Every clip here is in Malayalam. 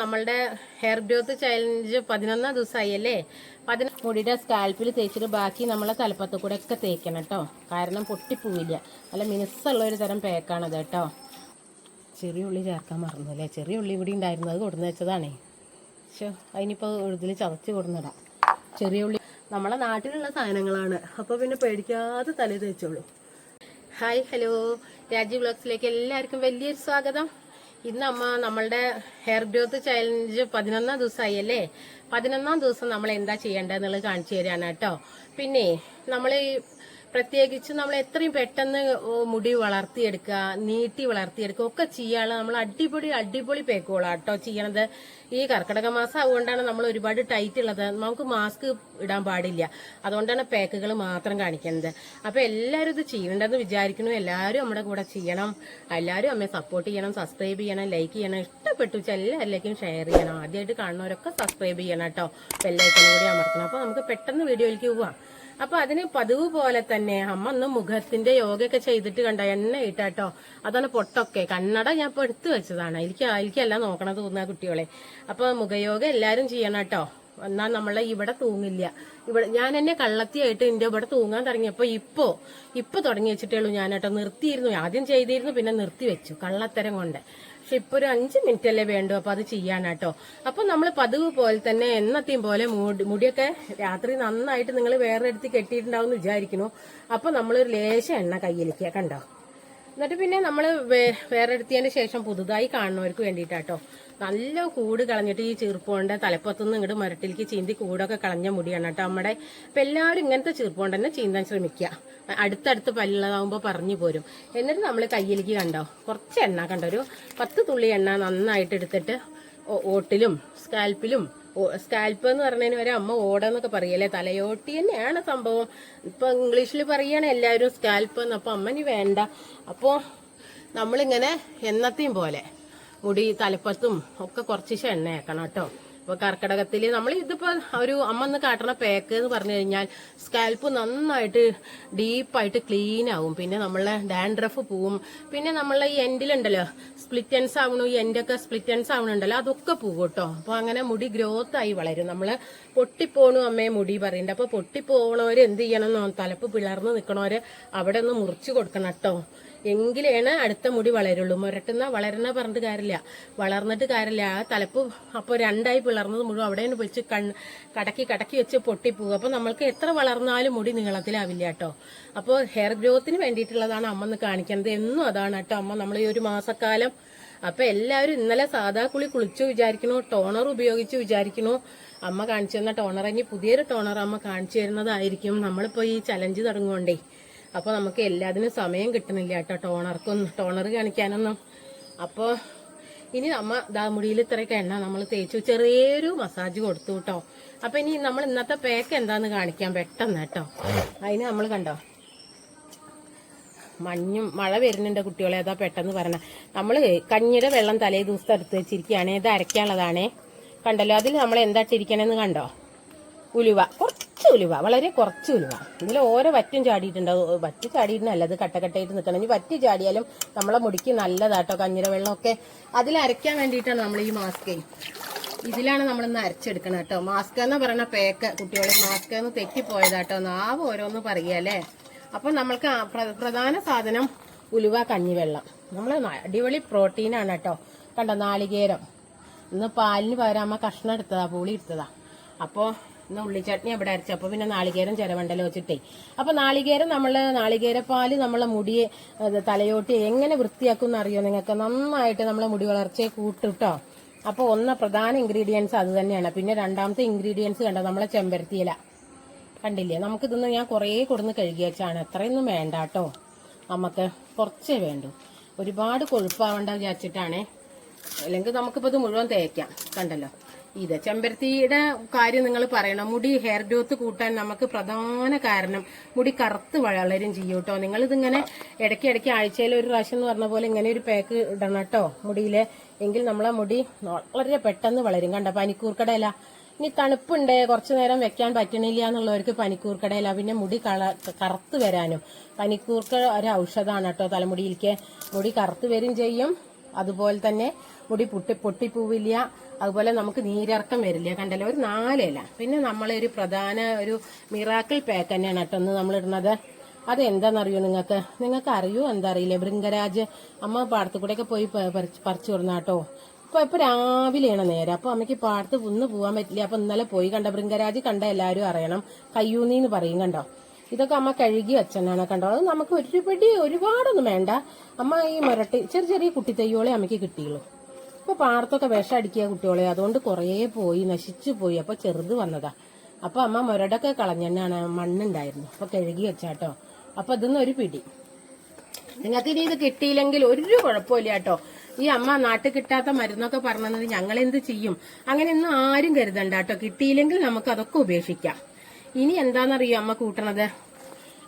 നമ്മളുടെ ഹെയർ ഗ്രോത്ത് ചലഞ്ച് പതിനൊന്നാം ദിവസമായി അല്ലേ പതിന മുടിയുടെ സ്കാൽപ്പിൽ തേച്ചിട്ട് ബാക്കി നമ്മളെ തലപ്പത്ത് കൂടെ ഒക്കെ തേക്കണം കേട്ടോ കാരണം പൊട്ടിപ്പോവില്ല. നല്ല മിനുസ്സുള്ള ഒരു തരം പേക്കാണത് കേട്ടോ ചെറിയ ഉള്ളി ചേർക്കാൻ മറന്നു അല്ലേ ചെറിയ ഉള്ളി ഇവിടെ ഉണ്ടായിരുന്നത് കൊടുന്ന് വെച്ചതാണേ. പക്ഷേ അതിനിപ്പോൾ ഇതിൽ ചതച്ച് കൊടുന്നിടാം. ചെറിയ ഉള്ളി നമ്മളെ നാട്ടിലുള്ള സാധനങ്ങളാണ്. അപ്പോൾ പിന്നെ പേടിക്കാതെ തലേ തേച്ചോളൂ. ഹായ് ഹലോ രാജീവ് ബ്ലോഗ്സിലേക്ക് എല്ലാവർക്കും വലിയൊരു സ്വാഗതം. ഇന്ന് അമ്മ നമ്മളുടെ ഹെയർ ഗ്രോത്ത് ചലഞ്ച് പതിനൊന്നാം ദിവസമായി അല്ലേ പതിനൊന്നാം ദിവസം നമ്മൾ എന്താ ചെയ്യേണ്ടതെന്നുള്ളത് കാണിച്ചു തരാണ് കേട്ടോ. പിന്നെ നമ്മൾ പ്രത്യേകിച്ച് നമ്മൾ എത്രയും പെട്ടെന്ന് മുടി വളർത്തിയെടുക്കുക നീട്ടി വളർത്തിയെടുക്കുക ഒക്കെ ചെയ്യാനുള്ള നമ്മൾ അടിപൊളി അടിപൊളി പേക്കോളാ കേട്ടോ ചെയ്യണത്. ഈ കർക്കിടക മാസം അതുകൊണ്ടാണ് നമ്മൾ ഒരുപാട് ടൈറ്റ് ഉള്ളത്. നമുക്ക് മാസ്ക് ഇടാൻ പാടില്ല. അതുകൊണ്ടാണ് പേക്കുകൾ മാത്രം കാണിക്കുന്നത്. അപ്പോൾ എല്ലാവരും ഇത് ചെയ്യണ്ടെന്ന് വിചാരിക്കുന്നു. എല്ലാവരും നമ്മുടെ കൂടെ ചെയ്യണം. എല്ലാവരും അമ്മയെ സപ്പോർട്ട് ചെയ്യണം സബ്സ്ക്രൈബ് ചെയ്യണം ലൈക്ക് ചെയ്യണം. ഇഷ്ടപ്പെട്ടു വെച്ചാൽ എല്ലാവരിലേക്കും ഷെയർ ചെയ്യണം. ആദ്യമായിട്ട് കാണുന്നവരൊക്കെ സബ്സ്ക്രൈബ് ചെയ്യണം കേട്ടോ. ബെല്ലൈക്കനും കൂടി അമർത്തണം. അപ്പോൾ നമുക്ക് പെട്ടെന്ന് വീഡിയോയിലേക്ക് പോവാം. അപ്പൊ അതിന് പതിവ് പോലെ തന്നെ അമ്മ ഒന്ന് മുഖത്തിന്റെ യോഗയൊക്കെ ചെയ്തിട്ട് കണ്ട എണ്ണ ഇട്ടാട്ടോ. അതാണ് പൊട്ടൊക്കെ. കണ്ണട ഞാൻ ഇപ്പൊ എടുത്തു വെച്ചതാണ്. എനിക്ക് എനിക്കല്ല നോക്കണം തോന്നുന്ന കുട്ടികളെ. അപ്പൊ മുഖയോഗ എല്ലാരും ചെയ്യണം കേട്ടോ. എന്നാൽ നമ്മളെ ഇവിടെ തൂങ്ങില്ല. ഇവിടെ ഞാൻ എന്നെ കള്ളത്തിയായിട്ട് എന്റെ ഇവിടെ തൂങ്ങാൻ തുടങ്ങിയപ്പോ ഇപ്പോ ഇപ്പൊ തുടങ്ങി വെച്ചിട്ടേ ഉള്ളൂ ഞാൻ കേട്ടോ. നിർത്തിയിരുന്നു. ആദ്യം ചെയ്തിരുന്നു പിന്നെ നിർത്തി വെച്ചു. കള്ളത്തരം കൊണ്ട്. പക്ഷെ ഇപ്പൊ ഒരു അഞ്ച് മിനിറ്റ് അല്ലേ വേണ്ടു? അപ്പൊ അത് ചെയ്യാനാട്ടോ. അപ്പൊ നമ്മൾ പതിവ് പോലെ തന്നെ എന്നത്തെയും പോലെ മുടി- മുടിയൊക്കെ രാത്രി നന്നായിട്ട് നിങ്ങൾ വേറെ എടുത്ത് കെട്ടിയിട്ടുണ്ടാവും എന്ന് വിചാരിക്കുന്നു. അപ്പൊ നമ്മളൊരു ലേശം എണ്ണ കയ്യിലേക്ക്. കണ്ടോ? എന്നിട്ട് പിന്നെ നമ്മൾ വേറെ എടുത്തതിന് ശേഷം പുതുതായി കാണുന്നവർക്ക് വേണ്ടിയിട്ടാട്ടോ. നല്ല കൂട് കളഞ്ഞിട്ട് ഈ ചീർപ്പുകൊണ്ട് തലപ്പത്തുനിന്ന് ഇങ്ങോട്ട് മരട്ടിലേക്ക് ചീന്തി കൂടൊക്കെ കളഞ്ഞ മുടിയാണ് കേട്ടോ. നമ്മുടെ അപ്പൊ എല്ലാവരും ഇങ്ങനത്തെ ചീർപ്പുകൊണ്ട് തന്നെ ചീന്താൻ ശ്രമിക്കുക അടുത്തടുത്ത് പല്ലുള്ളതാവുമ്പോൾ പറഞ്ഞു പോരും. എന്നിട്ട് നമ്മൾ കയ്യിലേക്ക് കണ്ടോ? കുറച്ച് എണ്ണ കണ്ടോ? ഒരു പത്ത് തുള്ളി എണ്ണ നന്നായിട്ട് എടുത്തിട്ട് ഓട്ടിലും സ്കാൽപ്പിലും സ്കാൽപ്പ് എന്ന് പറഞ്ഞതിന് വരെ അമ്മ ഓടെന്നൊക്കെ പറയല്ലേ തലയോട്ടി തന്നെയാണ് സംഭവം. ഇപ്പൊ ഇംഗ്ലീഷിൽ പറയാണ് എല്ലാവരും സ്കാൽപ്പ് എന്ന് അപ്പൊ അമ്മനി വേണ്ട. അപ്പോ നമ്മളിങ്ങനെ എന്നത്തെയും പോലെ മുടി തലപ്പത്തും ഒക്കെ കുറച്ച് എണ്ണയാക്കണം കേട്ടോ. അപ്പൊ കർക്കിടകത്തിൽ നമ്മൾ ഇതിപ്പോ ഒരു അമ്മ ഒന്ന് കാട്ടണ പാക്ക് എന്ന് പറഞ്ഞു കഴിഞ്ഞാൽ സ്കാൽപ്പ് നന്നായിട്ട് ഡീപ്പായിട്ട് ക്ലീൻ ആവും. പിന്നെ നമ്മളെ ഡാൻഡ്രഫ് പോവും. പിന്നെ നമ്മളെ ഈ എൻഡിലുണ്ടല്ലോ സ്പ്ലിറ്റൻസ് ആവണു ഈ എൻഡൊക്കെ സ്പ്ലിറ്റൻസ് ആവണുണ്ടല്ലോ അതൊക്കെ പോകും കേട്ടോ. അപ്പൊ അങ്ങനെ മുടി ഗ്രോത്ത് ആയി വളരും. നമ്മൾ പൊട്ടിപ്പോണു അമ്മയെ മുടി പറയുന്നുണ്ട് അപ്പൊ പൊട്ടിപ്പോണവര് എന്ത് ചെയ്യണം തലപ്പ് പിളർന്ന് നിൽക്കണവര് അവിടെ ഒന്ന് മുറിച്ചു കൊടുക്കണം കേട്ടോ. എങ്കിലാണ് അടുത്ത മുടി വളരുള്ളൂ. മുരട്ടുന്ന വളരുന്ന പറഞ്ഞിട്ട് കാര്യമില്ല. വളർന്നിട്ട് കാര്യമില്ല. ആ തലപ്പ് അപ്പോൾ രണ്ടായി പിളർന്നത് മുഴുവൻ അവിടെ വെച്ച് കണ്ണ് കടക്കി കടക്കി വെച്ച് പൊട്ടിപ്പോകും അപ്പോൾ നമ്മൾക്ക് എത്ര വളർന്നാലും മുടി നീളത്തിലാവില്ല കേട്ടോ. അപ്പോൾ ഹെയർ ഗ്രോത്തിന് വേണ്ടിയിട്ടുള്ളതാണ് അമ്മ ഒന്ന് കാണിക്കുന്നത്. എന്നും അതാണ് കേട്ടോ അമ്മ. നമ്മൾ ഈ ഒരു മാസക്കാലം അപ്പൊ എല്ലാവരും ഇന്നലെ സാധാ കുളി കുളിച്ചു വിചാരിക്കണു ടോണർ ഉപയോഗിച്ച് വിചാരിക്കണു അമ്മ കാണിച്ചു തന്ന ടോണർ ഇനി പുതിയൊരു ടോണർ അമ്മ കാണിച്ചു തരുന്നതായിരിക്കും. നമ്മളിപ്പോ ഈ ചലഞ്ച് തുടങ്ങുകൊണ്ടേ അപ്പൊ നമുക്ക് എല്ലാത്തിനും സമയം കിട്ടണില്ല കേട്ടോ. ടോണർക്കൊന്നും ടോണർ കാണിക്കാനൊന്നും. അപ്പൊ ഇനി നമ്മ ദാമുടിയിൽ ഇത്രയൊക്കെ എണ്ണ നമ്മൾ തേച്ചു. ചെറിയൊരു മസാജ് കൊടുത്തു കേട്ടോ. അപ്പൊ ഇനി നമ്മൾ ഇന്നത്തെ പാക്ക് എന്താന്ന് കാണിക്കാൻ പെട്ടെന്ന് കേട്ടോ. അതിന് നമ്മൾ കണ്ടോ? മഞ്ഞും മഴ വരുന്നുണ്ട് കുട്ടികളെ അതാ പെട്ടെന്ന് പറഞ്ഞ. നമ്മൾ കഞ്ഞിയുടെ വെള്ളം തലേ ദിവസത്തെ എടുത്ത് വെച്ചിരിക്കുകയാണ്. ഇത് അരയ്ക്കാനുള്ളതാണേ. കണ്ടല്ലോ അതിൽ നമ്മൾ എന്താ ഇട്ടിരിക്കണെന്ന് കണ്ടോ? ഉലുവ. കുറച്ച് ഉലുവ വളരെ കുറച്ച് ഉലുവ. ഇതിൽ ഓരോ വറ്റും ചാടിയിട്ടുണ്ടാവും വറ്റ് ചാടിയിട്ടല്ല അത് കട്ടക്കട്ടയായിട്ട് നിൽക്കണം. ഇനി വറ്റ് ചാടിയാലും നമ്മളെ മുടിക്ക് നല്ലതാട്ടോ കഞ്ഞിര വെള്ളമൊക്കെ അതിൽ അരയ്ക്കാൻ വേണ്ടിയിട്ടാണ് നമ്മൾ ഈ മാസ്ക്. ഇതിലാണ് നമ്മൾ ഇന്ന് അരച്ചെടുക്കണം കേട്ടോ. മാസ്ക് എന്ന് പറയുന്ന പേക്ക് കുട്ടികളെ മാസ്ക് എന്ന് തെറ്റിപ്പോയതാട്ടോ. നാവ് ഓരോന്ന് പറയാല്ലേ അപ്പൊ നമ്മൾക്ക് പ്രധാന സാധനം ഉലുവ കഞ്ഞിവെള്ളം. നമ്മൾ അടിപൊളി പ്രോട്ടീനാണ് കേട്ടോ. കണ്ടോ നാളികേരം. ഇന്ന് പാലിന് പകരം അമ്മ കഷ്ണം എടുത്തതാ പൂളി എടുത്തതാ. അപ്പോ ഇന്ന് ഉള്ളിച്ചട്നി അവിടെ അരച്ചപ്പോൾ പിന്നെ നാളികേരം ചിരവണ്ടല്ലോ വെച്ചിട്ടേ. അപ്പോൾ നാളികേരം നമ്മൾ നാളികേരപ്പാൽ നമ്മളെ മുടിയെ തലയോട്ടി എങ്ങനെ വൃത്തിയാക്കും എന്നറിയോ നിങ്ങൾക്ക് നന്നായിട്ട് നമ്മളെ മുടി വളർച്ചയെ കൂട്ടും കേട്ടോ അപ്പോൾ ഒന്ന് പ്രധാന ഇൻഗ്രീഡിയൻസ് അത് തന്നെയാണ്. പിന്നെ രണ്ടാമത്തെ ഇൻഗ്രീഡിയൻസ് കണ്ടോ? നമ്മളെ ചെമ്പരത്തിയില കണ്ടില്ലേ? നമുക്കിതൊന്ന് ഞാൻ കുറേ കൊടുന്ന് കഴുകി വെച്ചാണ്. അത്രയൊന്നും വേണ്ട കേട്ടോ നമുക്ക് കുറച്ചേ വേണ്ടു. ഒരുപാട് കൊഴുപ്പാവണ്ട വിചാരിച്ചിട്ടാണേ. അല്ലെങ്കിൽ നമുക്കിപ്പോൾ ഇത് മുഴുവൻ തേക്കാം. കണ്ടല്ലോ? ഇത് ചെമ്പരത്തിയുടെ കാര്യം നിങ്ങൾ പറയണം. മുടി ഹെയർ ഗ്രോത്ത് കൂട്ടാൻ നമുക്ക് പ്രധാന കാരണം മുടി കറുത്ത് വളരും ചെയ്യും കേട്ടോ. നിങ്ങളിതിങ്ങനെ ഇടയ്ക്ക് ഇടയ്ക്ക് ആഴ്ചയിൽ ഒരു പ്രാവശ്യം എന്ന് പറഞ്ഞ പോലെ ഇങ്ങനെ ഒരു പാക്ക് ഇടണം കേട്ടോ മുടിയിലെ. എങ്കിൽ നമ്മളെ മുടി വളരെ പെട്ടെന്ന് വളരും. കണ്ട? പനിക്കൂർക്കടയില ഇനി തണുപ്പുണ്ട്. കുറച്ചു നേരം വെക്കാൻ പറ്റണില്ല എന്നുള്ളവർക്ക് പനിക്കൂർക്കടയില പിന്നെ മുടി കള കറുത്ത് വരാനും. പനിക്കൂർക്ക ഒരു ഔഷധമാണ് കേട്ടോ തലമുടിയിലേക്ക് മുടി കറുത്ത് വരും ചെയ്യും. അതുപോലെ തന്നെ മുടി പൊട്ടി പൊട്ടിപ്പോവില്ല. അതുപോലെ നമുക്ക് നീരിറക്കം വരില്ല കണ്ടല്ലോ? ഒരു നാലില പിന്നെ നമ്മളൊരു പ്രധാന ഒരു മിറാക്കിൾ പാക്ക് തന്നെയാണ് കേട്ടോ ഒന്ന് നമ്മൾ ഇടുന്നത് അത് എന്താണെന്നറിയോ നിങ്ങൾക്ക്? നിങ്ങൾക്ക് അറിയോ? എന്താ അറിയില്ല? ബൃങ്കരാജ് അമ്മ പാടത്തു കൂടെയൊക്കെ പോയി പറിച്ച് കൊടുന്ന കേട്ടോ. ഇപ്പൊ ഇപ്പൊ രാവിലെയാണ് നേരം. അപ്പൊ അമ്മയ്ക്ക് പാടത്ത് ഒന്ന് പോകാൻ പറ്റില്ല. അപ്പൊ ഇന്നലെ പോയി കണ്ട? ബൃങ്കരാജ് കണ്ട എല്ലാവരും അറിയണം. കയ്യൂന്നിന്ന് പറയും കണ്ടോ? ഇതൊക്കെ അമ്മ കഴുകി വെച്ചെന്നാണ് കണ്ടോ? അത് നമുക്ക് ഒരുപടി ഒരുപാടൊന്നും വേണ്ട. അമ്മ ഈ മുരട്ടി ചെറിയ ചെറിയ കുട്ടി തയ്യോളെ അമ്മയ്ക്ക് കിട്ടിയുള്ളൂ. ഇപ്പൊ പാടത്തൊക്കെ വിഷം അടിക്കുക കുട്ടികളെ. അതുകൊണ്ട് കുറേ പോയി നശിച്ചു പോയി. അപ്പൊ ചെറുത് വന്നതാ. അപ്പൊ അമ്മ മുരടൊക്കെ കളഞ്ഞെന്നാണ് മണ്ണുണ്ടായിരുന്നു. അപ്പൊ കഴുകി വെച്ചാട്ടോ. അപ്പൊ ഇതിന്ന് ഒരു പിടി. നിങ്ങൾക്ക് ഇനി ഇത് കിട്ടിയില്ലെങ്കിൽ ഒരു കുഴപ്പമില്ല കേട്ടോ. ഈ അമ്മ നാട്ടിൽ കിട്ടാത്ത മരുന്നൊക്കെ പറഞ്ഞത് ഞങ്ങൾ എന്ത് ചെയ്യും? അങ്ങനെ ഒന്നും ആരും കരുതണ്ട കേട്ടോ. കിട്ടിയില്ലെങ്കിൽ നമുക്ക് അതൊക്കെ ഉപേക്ഷിക്കാം. ഇനി എന്താണെന്നറിയോ അമ്മ കൂട്ടണത്?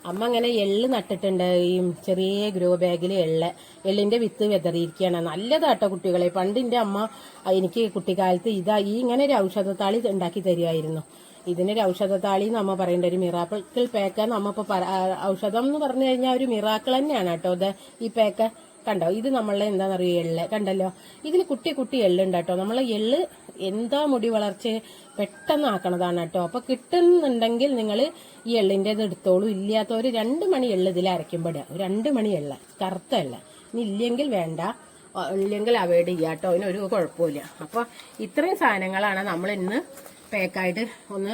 അമ്മ അങ്ങനെ എള്ള് നട്ടിട്ടുണ്ട്. ഈ ചെറിയ ഗ്രോ ബാഗിൽ എള്ള്. എള്ളിന്റെ വിത്ത് വിതറിയിരിക്കുകയാണ്. നല്ലതാട്ടോ കുട്ടികളെ. പണ്ടിന്റെ അമ്മ എനിക്ക് കുട്ടിക്കാലത്ത് ഇതാ ഈ ഇങ്ങനെ ഒരു ഔഷധത്താളി ഉണ്ടാക്കി തരുമായിരുന്നു ഇതിനൊരു ഔഷധത്താളി എന്ന് അമ്മ പറയേണ്ട ഒരു മിറാക്കിൾ പാക്ക് നമ്മ ഇപ്പൊ ഔഷധം എന്ന് പറഞ്ഞു കഴിഞ്ഞാൽ ഒരു മിറാക്കിൾ തന്നെയാണ് കേട്ടോ. ഇത് ഈ പാക്ക് കണ്ടോ? ഇത് നമ്മളെ എന്താണെന്നറിയോ എള്ള്. കണ്ടല്ലോ? ഇതിൽ കുട്ടി കുട്ടി എള്ളുണ്ട് കേട്ടോ നമ്മളെ എള്ള് എന്താ മുടി വളർച്ച പെട്ടെന്ന് ആക്കണതാണ് കേട്ടോ. അപ്പൊ കിട്ടുന്നുണ്ടെങ്കിൽ നിങ്ങൾ ഈ എള്ളിന്റെ എടുത്തോളൂ. ഇല്ലാത്തവര് രണ്ട് മണി എള്ള് ഇതിൽ അരയ്ക്കുമ്പോഴാ രണ്ട് മണി എള്ള. കറുത്ത എള്ള. ഇനി ഇല്ലെങ്കിൽ വേണ്ട. ഇല്ലെങ്കിൽ അവോയ്ഡ് ചെയ്യാം കേട്ടോ. അതിനൊരു കുഴപ്പമില്ല അപ്പോൾ ഇത്രയും സാധനങ്ങളാണ് നമ്മൾ ഇന്ന് പാക്കായിട്ട് ഒന്ന്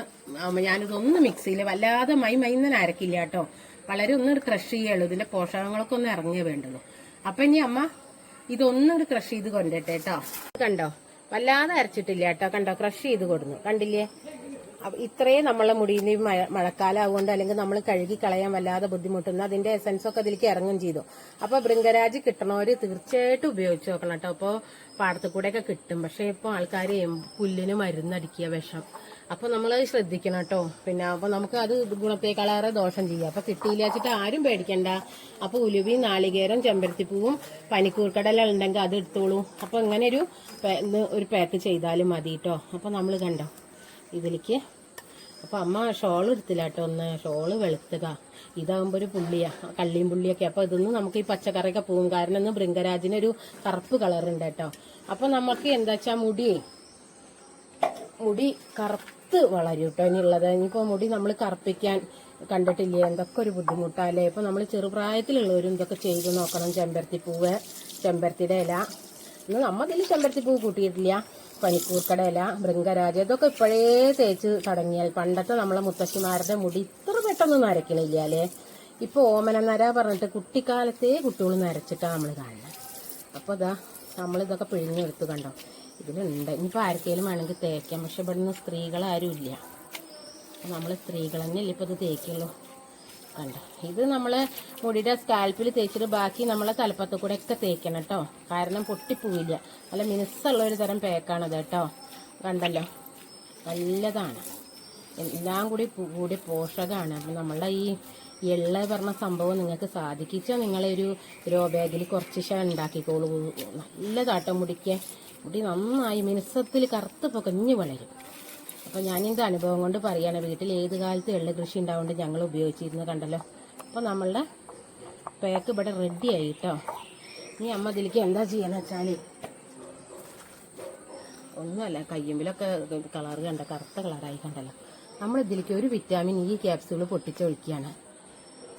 ഞാനിതൊന്ന് മിക്സിയിൽ വല്ലാതെ മൈ മൈന്നൻ അരക്കില്ല കേട്ടോ. വളരെ ഒന്ന് ക്രഷ് ചെയ്യുള്ളൂ ഇതിന്റെ പോഷകങ്ങളൊക്കെ ഒന്ന് ഇറങ്ങിയേ വേണ്ടുള്ളൂ. അപ്പൊ ഇനി അമ്മ ഇതൊന്നും ക്രഷ് ചെയ്ത് കൊണ്ടിട്ടെ കേട്ടോ കണ്ടോ? വല്ലാതെ അരച്ചിട്ടില്ല കേട്ടോ കണ്ടോ? ക്രഷ് ചെയ്ത് കൊടുന്നു. കണ്ടില്ലേ? ഇത്രയും നമ്മളെ മുടിയിൽ മഴ മഴക്കാലം ആവുകൊണ്ട് അല്ലെങ്കിൽ നമ്മൾ കഴുകി കളയാൻ വല്ലാതെ ബുദ്ധിമുട്ടുന്നു. അതിന്റെ എസൻസ് ഒക്കെ അതിലേക്ക് ഇറങ്ങും ചെയ്തു. അപ്പൊ ബൃങ്കരാജ് കിട്ടണവര് തീർച്ചയായിട്ടും ഉപയോഗിച്ച് നോക്കണം കേട്ടോ അപ്പൊ പാടത്തു കൂടെയൊക്കെ കിട്ടും. പക്ഷെ ഇപ്പൊ ആൾക്കാർ പുല്ലിന് മരുന്നടിക്കുക വിഷം. അപ്പൊ നമ്മൾ ശ്രദ്ധിക്കണം കേട്ടോ. പിന്നെ അപ്പോൾ നമുക്ക് അത് ഗുണത്തേക്കാളേറെ ദോഷം ചെയ്യാം. അപ്പോൾ കിട്ടിയില്ല വെച്ചിട്ട് ആരും പേടിക്കണ്ട. അപ്പോൾ ഉലുവയും നാളികേരം ചെമ്പരത്തിപ്പൂവും പനിക്കൂർക്കടല ഉണ്ടെങ്കിൽ അത് എടുത്തോളൂ. അപ്പോൾ ഇങ്ങനെ ഒരു ഒരു പാക്ക് ചെയ്താലും മതി കേട്ടോ. അപ്പോൾ നമ്മൾ കണ്ടോ? ഇതിലേക്ക് അപ്പോൾ അമ്മ ഷോൾ എടുത്തില്ല കേട്ടോ ഒന്ന്. ഷോൾ വെളുത്തുക. ഇതാകുമ്പോ ഒരു പുള്ളിയാ. കള്ളിയും പുള്ളിയൊക്കെ. അപ്പൊ ഇതൊന്നും നമുക്ക് ഈ പച്ചക്കറിയൊക്കെ പോകും കാരണം ഇന്ന് ബൃങ്കരാജിനൊരു കറുപ്പ് കളർ ഉണ്ട് കേട്ടോ. അപ്പോൾ നമുക്ക് എന്താ വെച്ചാൽ മുടി മുടി കറുത്ത് വളരും കേട്ടോ ഇനിയുള്ളത് ഇനിയിപ്പോൾ മുടി നമ്മൾ കറുപ്പിക്കാൻ കണ്ടിട്ടില്ലേ? എന്തൊക്കെ ഒരു ബുദ്ധിമുട്ടാല്ലേ? ഇപ്പൊ നമ്മൾ ചെറുപ്രായത്തിലുള്ളവരും ഇതൊക്കെ ചെയ്ത് നോക്കണം. ചെമ്പരത്തി ചെമ്പരത്തിപ്പൂവ് ചെമ്പരത്തിയുടെ ഇല. ഇന്ന് നമ്മതിൽ ചെമ്പരത്തിപ്പൂവ് കൂട്ടിയിട്ടില്ല. പനിക്കൂർക്കട ഇല ഭൃംഗരാജ ഇതൊക്കെ ഇപ്പോഴേ തേച്ച് തുടങ്ങിയാൽ പണ്ടത്തെ നമ്മളെ മുത്തശ്ശിമാരുടെ മുടി ഇത്ര പെട്ടെന്ന് നരക്കണില്ല അല്ലേ? ഇപ്പൊ ഓമന നര പറഞ്ഞിട്ട് കുട്ടിക്കാലത്തേ കുട്ടികൾ നരച്ചിട്ടാണ് നമ്മൾ കാണുന്നത് അപ്പോൾ ഇതാ നമ്മളിതൊക്കെ പിഴിഞ്ഞെടുത്ത് കണ്ടോ? ഇതിലുണ്ട്. ഇനിയിപ്പോൾ ആർക്കെങ്കിലും വേണമെങ്കിൽ തേക്കാം. പക്ഷെ ഇവിടുന്ന് സ്ത്രീകളാരും ഇല്ല. നമ്മൾ സ്ത്രീകൾ തന്നെയല്ലേ ഇപ്പോൾ ഇത് തേക്കുള്ളൂ. കണ്ടോ? ഇത് നമ്മൾ മുടിയുടെ സ്കാൽപ്പിൽ തേച്ചിട്ട് ബാക്കി നമ്മളെ തലപ്പത്ത് കൂടെ ഒക്കെ തേക്കണം കേട്ടോ. കാരണം പൊട്ടിപ്പോവില്ല. നല്ല മിനുസ്സുള്ള ഒരു തരം പേക്കാണത് കേട്ടോ. കണ്ടല്ലോ? നല്ലതാണ്. എല്ലാം കൂടി കൂടി പോഷകമാണ് അപ്പം നമ്മളുടെ ഈ എള്ള പറഞ്ഞ സംഭവം നിങ്ങൾക്ക് സാധിക്കിച്ചാൽ നിങ്ങളെ ഒരു ഗ്രോ ബാഗിൽ കുറച്ച് ശ ഉണ്ടാക്കിക്കോളൂ. നല്ലതാട്ടോ മുടിക്ക്. മുടി നന്നായി മിനുസത്തിൽ കറുത്ത് പൊക്കഞ്ഞ് വളരും. അപ്പം എന്റെ അനുഭവം കൊണ്ട് പറയുകയാണ് വീട്ടിൽ ഏത് കാലത്ത് എള്ള് കൃഷി ഉണ്ടാവുകൊണ്ട് ഞങ്ങൾ ഉപയോഗിച്ചിരുന്നു കണ്ടല്ലോ? അപ്പോൾ നമ്മളുടെ പാക്ക് ഇവിടെ റെഡി ആയി കേട്ടോ ഇനി അമ്മ ഇതിലേക്ക് എന്താ ചെയ്യാന്ന് വെച്ചാൽ ഒന്നുമല്ല കയ്യുമ്പിലൊക്കെ കളർ കണ്ട കറുത്ത കളറായി കണ്ടല്ലോ. നമ്മൾ ഇതിലേക്ക് ഒരു വിറ്റാമിൻ ഇ ക്യാപ്സ്യൂൾ പൊട്ടിച്ചൊഴിക്കുകയാണ്.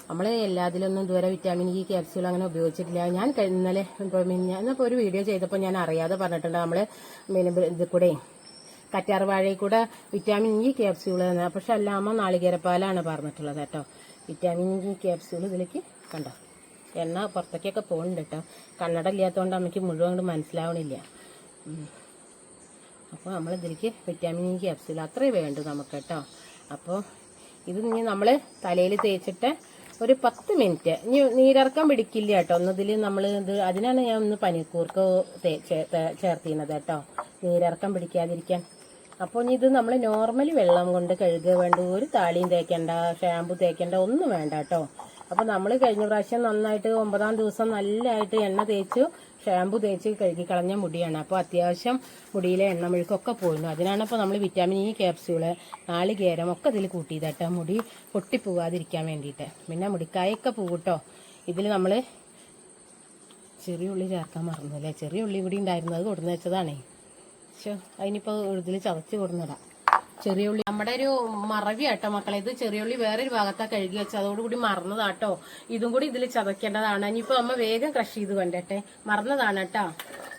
നമ്മൾ എല്ലാത്തിലൊന്നും ഇതുവരെ വിറ്റാമിൻ ഇ ക്യാപ്സ്യൂൾ അങ്ങനെ ഉപയോഗിച്ചിട്ടില്ല. ഞാൻ ഇന്നലെ ഇപ്പോൾ ഒരു വീഡിയോ ചെയ്തപ്പോൾ ഞാൻ അറിയാതെ പറഞ്ഞിട്ടുണ്ട് നമ്മൾ ഇത് കൂടെ കറ്റാർവാഴയിൽ കൂടെ വിറ്റാമിൻ ഇ ക്യാപ്സ്യൂൾ തന്നെ പക്ഷെ അല്ലാമ നാളികേരപ്പാലാണ് പറഞ്ഞിട്ടുള്ളത് കേട്ടോ. വിറ്റാമിൻ ഇ ക്യാപ്സ്യൂൾ ഇതിലേക്ക് കണ്ടോ? എണ്ണ പുറത്തേക്കൊക്കെ പോകുന്നുണ്ട് കേട്ടോ. കണ്ണട ഇല്ലാത്തതുകൊണ്ട് അമ്മയ്ക്ക് മുഴുവൻ കൊണ്ട് മനസ്സിലാവണില്ല. അപ്പോൾ നമ്മൾ ഇതിലേക്ക് വിറ്റാമിൻ ഇ ക്യാപ്സ്യൂൾ അത്രേ വേണ്ടു നമുക്ക് കേട്ടോ. അപ്പോൾ ഇത് ഇനി നമ്മൾ തലയിൽ തേച്ചിട്ട് ഒരു പത്ത് മിനിറ്റ്. ഇനി നീരിറക്കം പിടിക്കില്ല കേട്ടോ. ഒന്നതിൽ നമ്മൾ ഇത് അതിനാണ് ഞാൻ ഒന്ന് പനിക്കൂർക്ക് ചേർത്തിരുന്നത് കേട്ടോ. നീരിറക്കം പിടിക്കാതിരിക്കാൻ. അപ്പോൾ ഇനി ഇത് നമ്മൾ നോർമലി വെള്ളം കൊണ്ട് കഴുകുക വേണ്ട. ഒരു താളിയും തേക്കേണ്ട ഷാമ്പു തേക്കേണ്ട ഒന്നും വേണ്ട കേട്ടോ. അപ്പോൾ നമ്മൾ കഴിഞ്ഞ പ്രാവശ്യം നന്നായിട്ട് ഒമ്പതാം ദിവസം നല്ലതായിട്ട് എണ്ണ തേച്ചു. ഷാമ്പു തേച്ച് കഴുകി കളഞ്ഞ മുടിയാണ്. അപ്പോൾ അത്യാവശ്യം മുടിയിലെ എണ്ണമെഴുക്കൊക്കെ പോയിരുന്നു അതിനാണ് ഇപ്പോൾ നമ്മൾ വിറ്റാമിൻ ഇ ക്യാപ്സ്യൂൾ നാളികേരം ഒക്കെ ഇതിൽ കൂട്ടിയത് കേട്ടോ മുടി പൊട്ടിപ്പോവാതിരിക്കാൻ വേണ്ടിയിട്ട്. പിന്നെ മുടിക്കായൊക്കെ പൂട്ടോ ഇതിൽ നമ്മൾ ചെറിയ ഉള്ളി ചേർക്കാൻ മറന്നു അല്ലേ? ചെറിയ ഉള്ളി കൂടി ഉണ്ടായിരുന്നു അത് കൊടുന്ന് വെച്ചതാണേ. ശോ, അതിനിപ്പോൾ ഇതിൽ ചതച്ച് കൊടുന്നിടാം ചെറിയ ഉള്ളി നമ്മുടെ ഒരു മറവി ആട്ടോ മക്കളെ. ഇത് ചെറിയ ഉള്ളി വേറൊരു ഭാഗത്താ കഴുകി വെച്ചത് അതോടുകൂടി മറന്നതാട്ടോ. ഇതും കൂടി ഇതിൽ ചതക്കേണ്ടതാണ് ഇനിയിപ്പോ അമ്മ വേഗം ക്രഷ് ചെയ്ത് കൊണ്ടട്ടെ മറന്നതാണ് കേട്ടോ.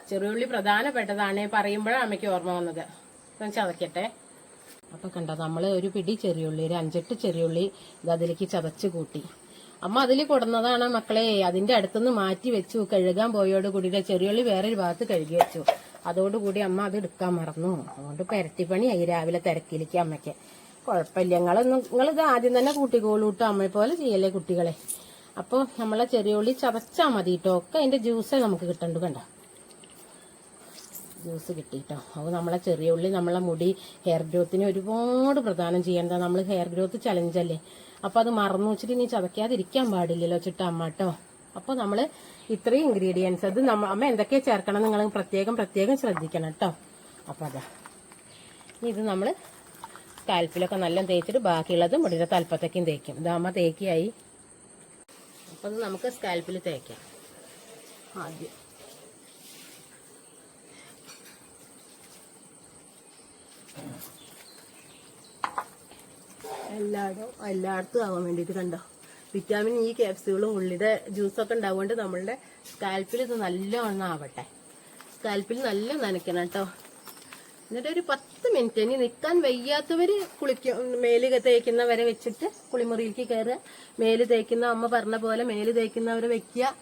ചെറിയ ഉള്ളി പ്രധാനപ്പെട്ടതാണ്. പറയുമ്പോഴാണ് അമ്മയ്ക്ക് ഓർമ്മ വന്നത്. ചതക്കട്ടെ അപ്പൊ കണ്ടോ നമ്മൾ ഒരു പിടി ചെറിയുള്ളി ഒരു അഞ്ചെട്ട് ചെറിയുള്ളി ഇത് അതിലേക്ക് ചതച്ച് കൂട്ടി. അമ്മ അതിൽ കൊടുന്നതാണ് മക്കളെ. അതിന്റെ അടുത്തുനിന്ന് മാറ്റി വെച്ചു. കഴുകാൻ പോയോട് കൂടി ചെറിയുള്ളി വേറൊരു ഭാഗത്ത് കഴുകി വെച്ചു. അതോടുകൂടി അമ്മ അത് എടുക്കാൻ മറന്നു. അതുകൊണ്ട് പെരട്ടിപ്പണിയായി രാവിലെ തിരക്കിലേക്ക് അമ്മയ്ക്ക്. കുഴപ്പമില്ല. നിങ്ങളൊന്നും നിങ്ങളിത് ആദ്യം തന്നെ കൂട്ടിക്കോളൂട്ടോ അമ്മയെ പോലെ ചെയ്യല്ലേ കുട്ടികളെ. അപ്പോൾ നമ്മളെ ചെറിയുള്ളി ചതച്ചാൽ മതി കേട്ടോ ഒക്കെ അതിന്റെ ജ്യൂസേ നമുക്ക് കിട്ടണ്ടു കണ്ട? ജ്യൂസ് കിട്ടിയിട്ടോ അപ്പോൾ നമ്മളെ ചെറിയ ഉള്ളി നമ്മളെ മുടി ഹെയർ ഗ്രോത്തിന് ഒരുപാട് പ്രധാനം ചെയ്യേണ്ട നമ്മൾ ഹെയർ ഗ്രോത്ത് ചലഞ്ചല്ലേ അപ്പോൾ അത് മറന്നു വെച്ചിട്ട് ഇനി ചതയ്ക്കാതിരിക്കാൻ പാടില്ലല്ലോ ചിട്ട അമ്മ കേട്ടോ അപ്പോൾ നമ്മൾ ഇത്രയും ഇൻഗ്രീഡിയൻസ് അത് നമ്മ അമ്മ എന്തൊക്കെയാ ചേർക്കണം നിങ്ങൾ പ്രത്യേകം പ്രത്യേകം ശ്രദ്ധിക്കണം കേട്ടോ അപ്പോൾ അതാ. ഇത് നമ്മൾ സ്കാൽപ്പിലൊക്കെ നല്ല തേച്ചിട്ട് ബാക്കിയുള്ളത് മുടിയുടെ തലപ്പത്തേക്കും തേക്കും. ഇതാകുമ്പോൾ തേക്കിയായി അപ്പോൾ നമുക്ക് സ്കാൽപ്പിൽ തേക്കാം. ആദ്യം. എല്ലായിടും എല്ലായിടത്തും ആവാൻ വേണ്ടിയിട്ട് കണ്ടോ? വിറ്റാമിൻ ഇ ക്യാപ്സ്യൂളും ഉള്ളിയുടെ ജ്യൂസൊക്കെ ഉണ്ടാവുകൊണ്ട് നമ്മളുടെ സ്കാൽപ്പിൽ ഇത് നല്ലോണം ആവട്ടെ സ്കാൽപ്പിൽ നല്ല നനയ്ക്കണം കേട്ടോ എന്നിട്ട് ഒരു പത്ത് മിനിറ്റ് ഇനി നിൽക്കാൻ വയ്യാത്തവർ കുളിക്കും മേൽ തേക്കുന്നവരെ വെച്ചിട്ട് കുളിമുറിയിലേക്ക് കയറുക മേൽ തേക്കുന്ന അമ്മ പറഞ്ഞ പോലെ മേൽ തേക്കുന്നവരെ വെക്കുക.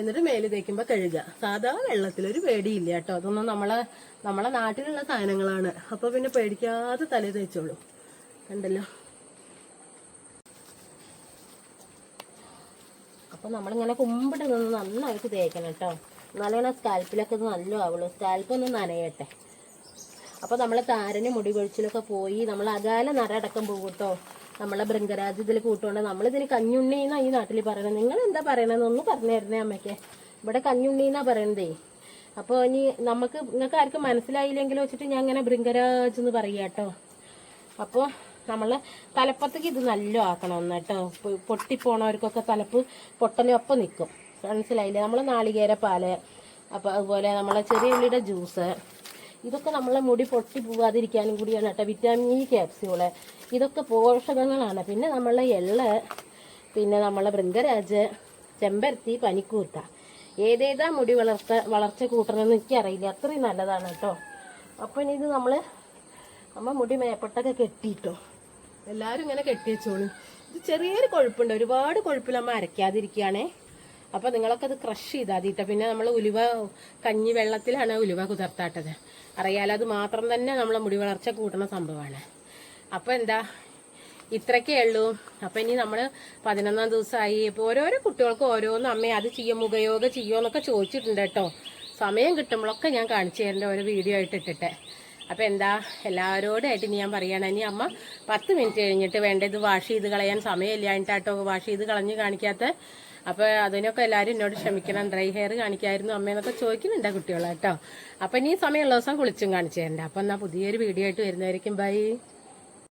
എന്നിട്ട് മേൽ തേക്കുമ്പോൾ കഴുകുക. സാധാ വെള്ളത്തിൽ ഒരു പേടിയില്ല കേട്ടോ അതൊന്നും നമ്മളെ നമ്മളെ നാട്ടിലുള്ള സാധനങ്ങളാണ്. അപ്പോൾ പിന്നെ പേടിക്കാതെ തല തേച്ചോളൂ. കണ്ടല്ലോ? അപ്പൊ നമ്മളിങ്ങനെ കുമ്പിട്ട് നിന്ന് നന്നായിട്ട് തേക്കണം കേട്ടോ. എന്നാലാണ് സ്കാൽപ്പിലൊക്കെ ഇത് നല്ല ആവുള്ളൂ സ്കാൽപ്പൊന്ന് നനയട്ടെ. അപ്പോൾ നമ്മളെ താരന് മുടി കൊഴിച്ചിലൊക്കെ പോയി നമ്മൾ അകാല നര അടക്കം പോകും കേട്ടോ. നമ്മളെ ബൃങ്കരാജ് ഇതിൽ കൂട്ടുകൊണ്ട് നമ്മളിതിന് കഞ്ഞുണ്ണി എന്നാ ഈ നാട്ടിൽ പറയണത്. നിങ്ങൾ എന്താ പറയണതെന്ന് ഒന്ന് പറഞ്ഞു തരണേ അമ്മയ്ക്ക്. ഇവിടെ കഞ്ഞുണ്ണി എന്നാ പറയണതേ. അപ്പോൾ ഇനി നമുക്ക് നിങ്ങൾക്ക് ആർക്കും മനസ്സിലായില്ലെങ്കിൽ വെച്ചിട്ട് ഞാൻ ഇങ്ങനെ ബൃങ്കരാജ് എന്ന് പറയാം കേട്ടോ. അപ്പോൾ നമ്മളെ തലപ്പത്തേക്ക് ഇത് നല്ല ആക്കണം ഒന്ന് കേട്ടോ പൊട്ടിപ്പോണവർക്കൊക്കെ തലപ്പ് പൊട്ടലൊപ്പം നിൽക്കും മനസ്സിലായില്ലേ? നമ്മൾ നാളികേര പാൽ അപ്പോൾ അതുപോലെ നമ്മളെ ചെറിയ ഉള്ളിയുടെ ജ്യൂസ് ഇതൊക്കെ നമ്മളെ മുടി പൊട്ടി പോവാതിരിക്കാനും കൂടിയാണ് കേട്ടോ. വിറ്റാമിൻ ഇ ക്യാപ്സ്യൂൾ ഇതൊക്കെ പോഷകങ്ങളാണ്. പിന്നെ നമ്മളെ എള്ള് പിന്നെ നമ്മളെ ബൃങ്കരാജ് ചെമ്പരത്തി പനിക്കൂർക്ക ഏതേതാ മുടി വളർത്ത വളർച്ച കൂട്ടണമെന്ന് എനിക്കറിയില്ല. അത്രയും നല്ലതാണ് കേട്ടോ. അപ്പം ഇത് നമ്മൾ അമ്മ മുടി മേപ്പെട്ടൊക്കെ കെട്ടിയിട്ടോ. എല്ലാവരും ഇങ്ങനെ കെട്ടി വെച്ചോളും. ഇത് ചെറിയൊരു കൊഴുപ്പുണ്ട്. ഒരുപാട് കൊഴുപ്പിൽ അമ്മ അരയ്ക്കാതിരിക്കുകയാണേ. അപ്പൊ നിങ്ങളൊക്കെ അത് ക്രഷ് ചെയ്താതിട്ടോ. പിന്നെ നമ്മൾ ഉലുവ കഞ്ഞി വെള്ളത്തിലാണ് ഉലുവ കുതിർത്താട്ടത്. അറിയാലോ അത് മാത്രം തന്നെ നമ്മളെ മുടി വളർച്ച കൂട്ടുന്ന സംഭവമാണ്. അപ്പൊ എന്താ? ഇത്രക്കേ ഉള്ളൂ. അപ്പൊ ഇനി നമ്മൾ പതിനൊന്നാം ദിവസമായി. ഇപ്പൊ ഓരോരോ കുട്ടികൾക്കും ഓരോന്നും അമ്മ അത് ചെയ്യോ മുഖയോഗ ചെയ്യുമോ എന്നൊക്കെ ചോദിച്ചിട്ടുണ്ട് കേട്ടോ. സമയം കിട്ടുമ്പോഴൊക്കെ ഞാൻ കാണിച്ചു തരേണ്ട ഓരോ വീഡിയോ ആയിട്ട് ഇട്ടിട്ട്. അപ്പൊ എന്താ എല്ലാവരോടായിട്ട് ഇനി ഞാൻ പറയുകയാണ് ഇനി അമ്മ പത്ത് മിനിറ്റ് കഴിഞ്ഞിട്ട് വേണ്ട ഇത് വാഷ് ചെയ്ത് കളയാൻ സമയമില്ല സമയമില്ലായിട്ടാട്ടോ വാഷ് ചെയ്ത് കളഞ്ഞ് കാണിക്കാത്ത. അപ്പോൾ അതിനൊക്കെ എല്ലാവരും എന്നോട് ക്ഷമിക്കണം ഡ്രൈ ഹെയർ കാണിക്കായിരുന്നു അമ്മയെന്നൊക്കെ ചോദിക്കുന്നുണ്ട് കുട്ടികളെ കേട്ടോ. അപ്പോൾ ഇനി സമയമുള്ള ദിവസം കുളിച്ചും കാണിച്ചു തരണ്ട. അപ്പോൾ എന്നാൽ പുതിയൊരു വീഡിയോ ആയിട്ട് വരുന്നതായിരിക്കും. ബൈ